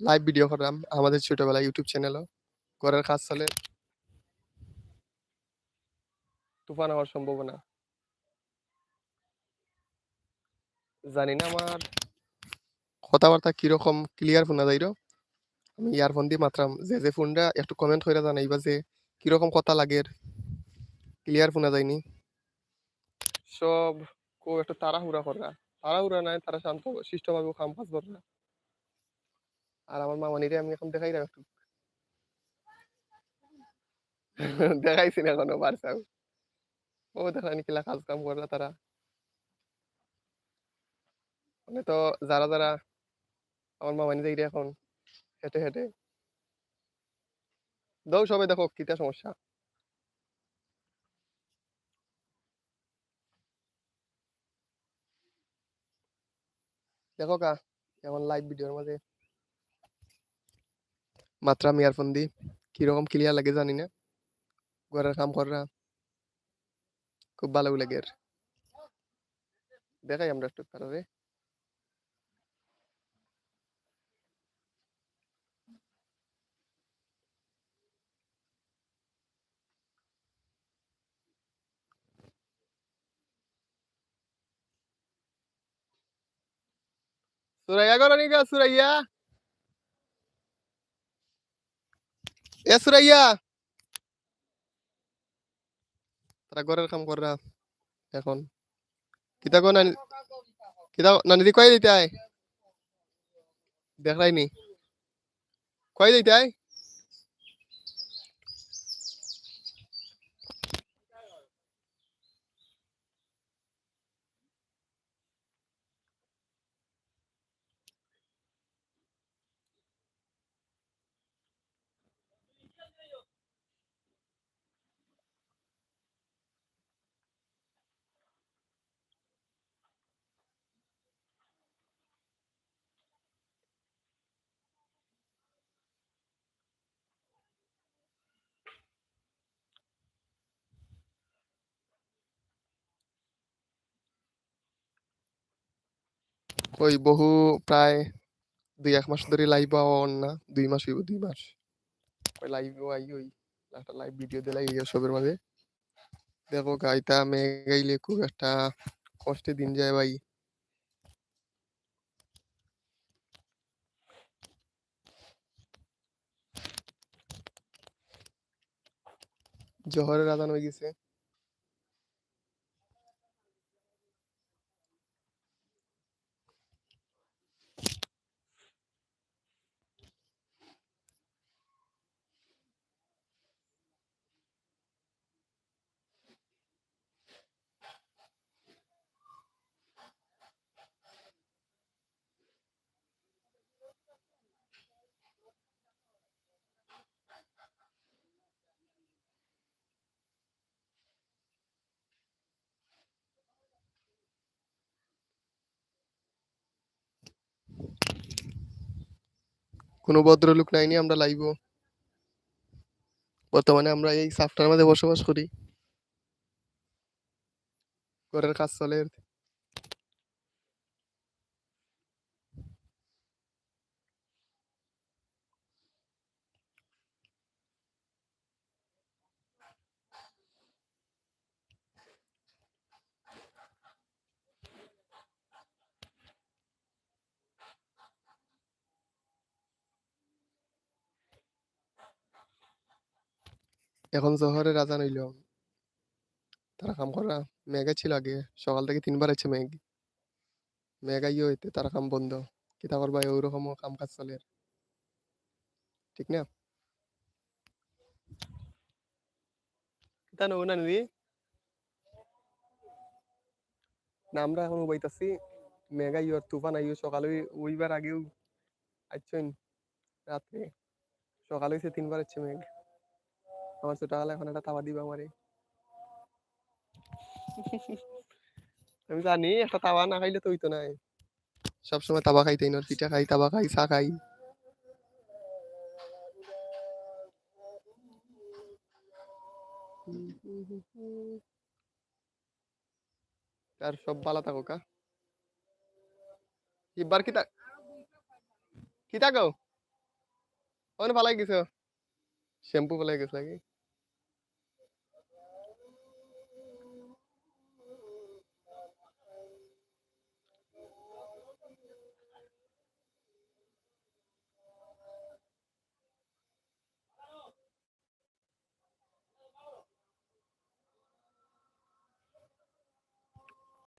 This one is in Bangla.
লাইভ ভিডিও করলাম আমাদের ছোটবেলা ইউটিউব চ্যানেলও ঘরের কাজ চলে। তুফান হওয়ার সম্ভাবনা। জানি না আমার কথাবার্তা কীরকম ক্লিয়ার শোনা যাইর। আমি ইয়ারফোন দিয়ে মাত্রাম, যে যে ফোনটা একটু কমেন্ট করে জানাইবা যে কীরকম কথা লাগে। ক্লিয়ার শোনা যায়নি। সব কো একটু তাড়াহুড়া করা। তাড়াহুড়া নাই, তারা শান্ত, শিষ্টভাবে কাম কাজ করে আর আমার মামানিরে আমি এখন দেখাই না দেখাইছি না এখনও বারসাও ও দেখানি কিলা কাজ কাম করে তারা। মানে তো যারা যারা আমার মামানি যাই এখন হেঁটে হেঁটে। দাও সবাই দেখো কিটা সমস্যা। দেখো কা এমন লাইভ ভিডিওর মাঝে। মাত্রা আমি ইয়ারফোন দিই কীরকম ক্লিয়ার লাগে জানি না। ঘরের কাম করা খুব ভালো লাগে আর। দেখাই আমরা একটু কারোরে সুরাইয়া করো গা সুরাইয়া। এ সুরাইয়া। তারা ঘরের কাম করা এখন। কিতা কো নানি, কিতা নানি দি কয় দিতে আয় দেখাই নি কয় দিতে আয় ওই বহু প্রায় দুই, এক মাস ধরে লাইভ আওয়ান না দুই মাস হইব, দুই মাস। ওই লাইভ আই ওই একটা লাইভ ভিডিও দিলাই এই সবের মাঝে। দেখো গাইতা মেয়ে গাইলে খুব একটা কষ্টে দিন যায় ভাই। জহরের আদান হয়ে গেছে। কোনো ভদ্রলোক নাইনি আমরা লাইব। বর্তমানে আমরা এই সাফটার মধ্যে বসবাস করি। ঘরের কাজ চলে। এখন জহরের আজান হইল তারা কাম করা, মেঘা ছিল আগে। সকাল থেকে তিনবার আছে মেঘ। মেঘ আইও হইতে তারা কাম বন্ধ। কিতা করবা ওইরকম কাম কাজ চলে। ঠিক না? কিতা নও না নিদি না, আমরা এখন উবাইতাছি মেঘ আইও আর তুফান আইও সকালে ওইবার আগেও আইছেন রাত্রে। সকালে হইছে তিনবার আছে মেঘ। আমার ছোটবেলা এখন একটা তাওয়া দিবা আমারে। আমি জানি, একটা তাওয়া না খাইলে তো হইতো না। সবসময় তাবা খাইতেই না পিঠা খাই তাবা খাই, চা খাই। আর সব ভালো থাকো, কা। এবার কিতা কিতা গো ওখানে পালাই গেছো। শ্যাম্পু পালাই গেছে নাকি?